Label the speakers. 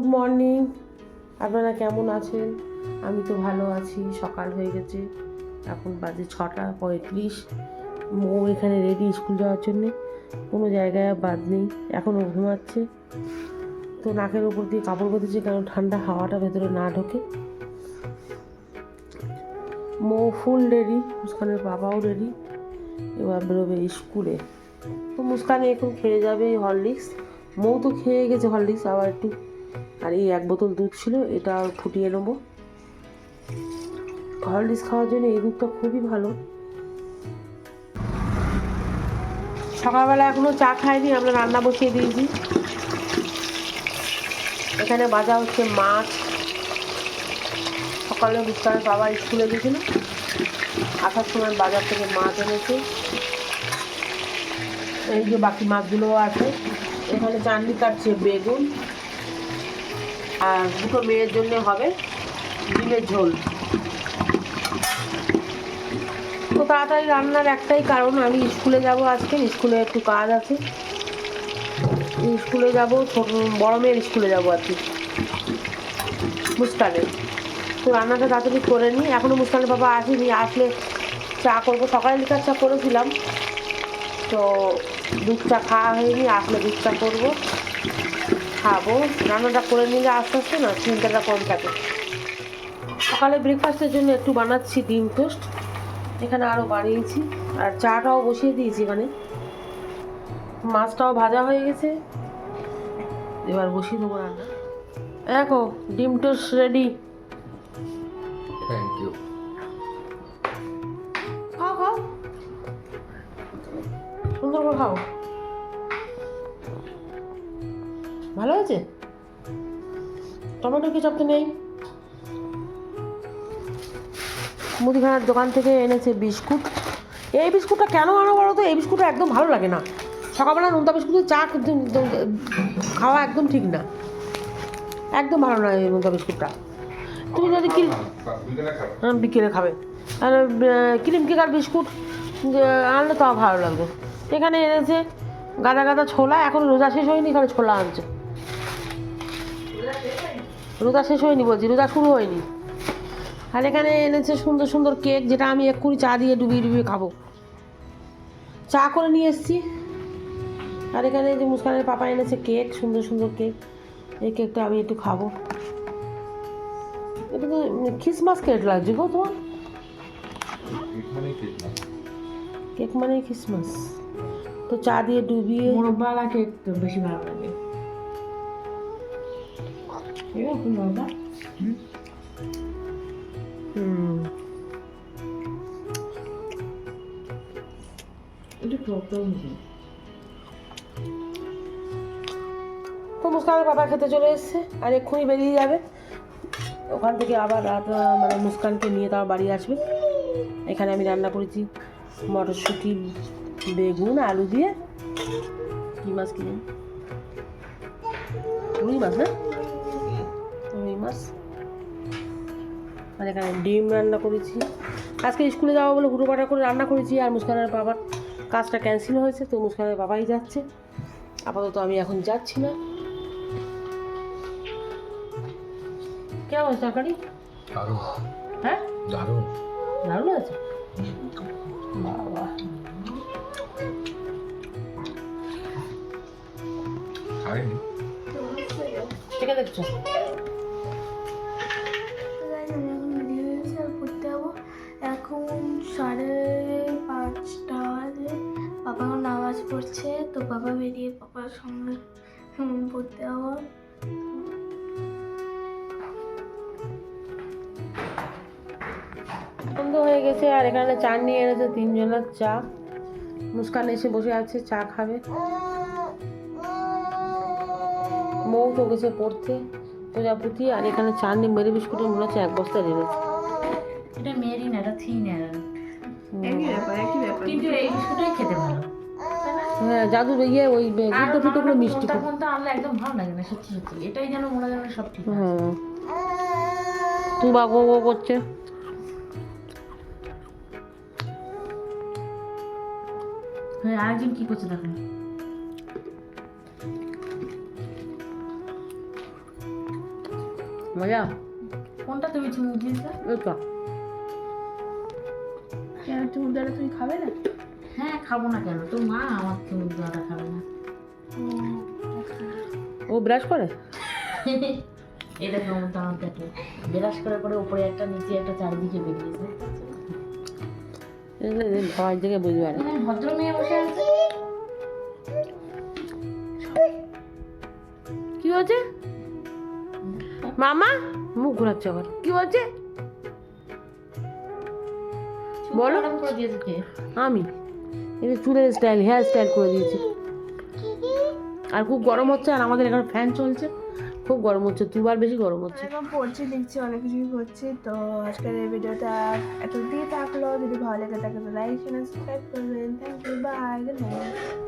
Speaker 1: Good morning আপনারা কেমন আছেন? আমি তো ভালো আছি। সকাল হয়ে গেছে। এখন বাজে ছটা পঁয়ত্রিশ। মৌ এখানে রেডি স্কুল যাওয়ার জন্যে। কোনো জায়গায় বাদ নেই। এখনও ঘুমাচ্ছে। তো নাকের ওপর দিয়ে কাপড় বেঁধেছে কারণ ঠান্ডা হাওয়াটা ভেতরে না ঢোকে। মৌ ফুল রেডি মুস্কানের বাবাও রেডি এবার বেরোবে স্কুলে তো মুস্কানে এখন খেয়ে যাবে হরলিক্স। মৌ তো খেয়ে গেছে হরলিক্স। আবার একটু আর এই এক বোতল দুধ ছিল, এটা ফুটিয়ে নেব। হরলিক্স খাওয়ার জন্য এই দুধটা খুবই ভালো। সকালবেলা এখনও চা খাইনি, আমরা রান্না বসিয়ে দিয়েছি। এখানে বাজা হচ্ছে মাছ। সকালে মুস্কানের বাবা স্কুলে গেছিল। আসার সময় বাজার থেকে মাছ এনেছে। এই যে বাকি মাছগুলোও আছে। এখানে চাটনি কাটছে বেগুন। আর দুটো মেয়ের জন্য হবে ডিমের ঝোল। তো তাড়াতাড়ি রান্নার একটাই কারণ, আমি স্কুলে যাব আজকে, স্কুলে একটু কাজ আছে। স্কুলে যাব বড় মেয়ের স্কুলে যাব আর কি। মুস্কানের। তো রান্নাটা তাড়াতাড়ি করে নিই। এখনও মুস্কানের বাবা আসেনি, আসলে চা করব। সকালে লিকার চা করেছিলাম। তো দুধ চা খাওয়া হয়নি, আসলে দুধ চা করব। খাব। রান্নাটা করে নিলে আস্তে আস্তে না চিন্তাটা কম থাকে। সকালে ব্রেকফাস্টের জন্য একটু বানাচ্ছি ডিম টোস্ট। এখানে আরও বানিয়েছি। আর চাটাও বসিয়ে দিয়েছি এখানে। মাছটাও ভাজা হয়ে গেছে। এবার বসিয়ে দেবো রান্না। দেখো ডিম টোস্ট রেডি
Speaker 2: থ্যাংক ইউ
Speaker 1: খাও খাও। সুন্দর করে খাও। আছে? টমেটো কেচাপ তো নেই। মুদিখানার দোকান থেকে এনেছে বিস্কুট। এই বিস্কুটটা কেন আনো বলো তো? এই বিস্কুটটা একদম ভালো লাগে না। সকালবেলা নোনতা বিস্কুটের চা খাওয়া একদম ঠিক না। একদম ভালো না এই নোনতা বিস্কুটটা। তুমি যদি কি হ্যাঁ, বিকেলে খাবে। আর ক্রিম কেক আর বিস্কুট আনলে তাও ভালো লাগবে। এখানে এনেছে গাদা গাদা ছোলা এখন রোজা শেষ হয়নি এখানে ছোলা আনছে। রোজা শেষ হয়নি বলছি, রোজা শুরু হয়নি। আর এখানে এনেছে সুন্দর সুন্দর কেক, যেটা আমি এক্ষুনি চা দিয়ে ডুবিয়ে ডুবিয়ে খাব। চা করে নিয়ে এসেছি। আর এখানে যে মুস্কানের পাপা এনেছে কেক, সুন্দর সুন্দর কেক। এই কেকটা আমি একটু খাব। এটা তো খ্রিসমাস কেক লাগছে গো তোমার? কেক মানে খ্রিসমাস। তো চা দিয়ে ডুবিয়ে
Speaker 3: কেক তো বেশি ভালো লাগে। এরকম মোরব্বা
Speaker 1: হুম
Speaker 3: একটু টক টক মিশে
Speaker 1: তো মুস্কানের খেতে চলে এসছে। আর এক্ষুনি বেরিয়ে যাবে। ওখান থেকে আবার রাত মানে মুস্কানকে নিয়ে তার বাড়ি আসবে। এখানে আমি রান্না করেছি মটরশুঁটি, বেগুন, আলু দিয়ে। কী মাছ কিনে রুই মাছ, না? মাছ। আর এখানে ডিম রান্না করেছি। আজকে স্কুলে যাওয়া বলে হুটোপাটা করে রান্না করেছি আর মুস্কানের বাবার কাজটা ক্যান্সেল হয়েছে তো মুস্কানের বাবাই যাচ্ছে। আপাতত আমি এখন যাচ্ছি না। কেমন আছে তরকারি? হ্যাঁ?
Speaker 2: দারুণ।
Speaker 1: দারুণ আছে বাবা।
Speaker 2: খাইনি।
Speaker 1: ঠিক দেখছ?
Speaker 4: বাবা বেরিয়ে বাবার সঙ্গে পড়তে
Speaker 1: বন্ধ হয়ে গেছে আর এখানে চা নিয়ে এনেছে তিনজনের চা। মুস্কান এসে বসে আছে চা খাবে। মৌ তো গেছে পড়তে প্রজাপতি আর এখানে চা নিয়ে মেরি বিস্কুটের মনে হচ্ছে এক বস্তা রেখেছে
Speaker 3: এটা মেরি না এটা থিন কিন্তু এই বিস্কুটটাই খেতে ভালো।
Speaker 1: হ্যাঁ জাদু ইয়ে ওই গুড্ডো ফিটোগুলো মিষ্টি
Speaker 3: তখন তো আনলে একদম ভালো লাগে না সত্যি সত্যি। এটাই যেন মনে হয় যেন সব ঠিক আছে।
Speaker 1: তুই বা গো গো করছে।
Speaker 3: হ্যাঁ আরেকজন কি করছে দেখেন
Speaker 1: মজা?
Speaker 3: কোনটা তুমি চুমুক দিয়েছ?
Speaker 4: কেন তুমি খাবে না?
Speaker 3: হ্যাঁ খাব না কেন? তো মা আমার চুমুক দেওয়াটা খাবে না।
Speaker 1: ও ব্রাশ করে?
Speaker 3: এই দেখো আমার দাঁত দেখো। বিরাস করার পরে উপরে একটা নিচে একটা চারিদিকে বেরিয়েছে।
Speaker 1: সবাই থেকে বুঝবে না।
Speaker 3: ভদ্র মেয়ে বসে আছে।
Speaker 1: কি হয়েছে মামা মুখ ঘোরাচ্ছে আবার। কি হয়েছে বলো। আমি। এই চুলের স্টাইল হেয়ার স্টাইল করে দিয়েছি। আর খুব গরম হচ্ছে আর আমাদের এখানে ফ্যান চলছে। খুব গরম হচ্ছে, দুবার বেশি গরম হচ্ছে।
Speaker 4: এরকম পড়ছি, দেখছি অনেক কিছুই করছি তো আজকের এই ভিডিওটা এত দিয়ে থাকল। যদি ভালো লেগে থাকে তো লাইক সাবস্ক্রাইব করবেন। Thank you bye good night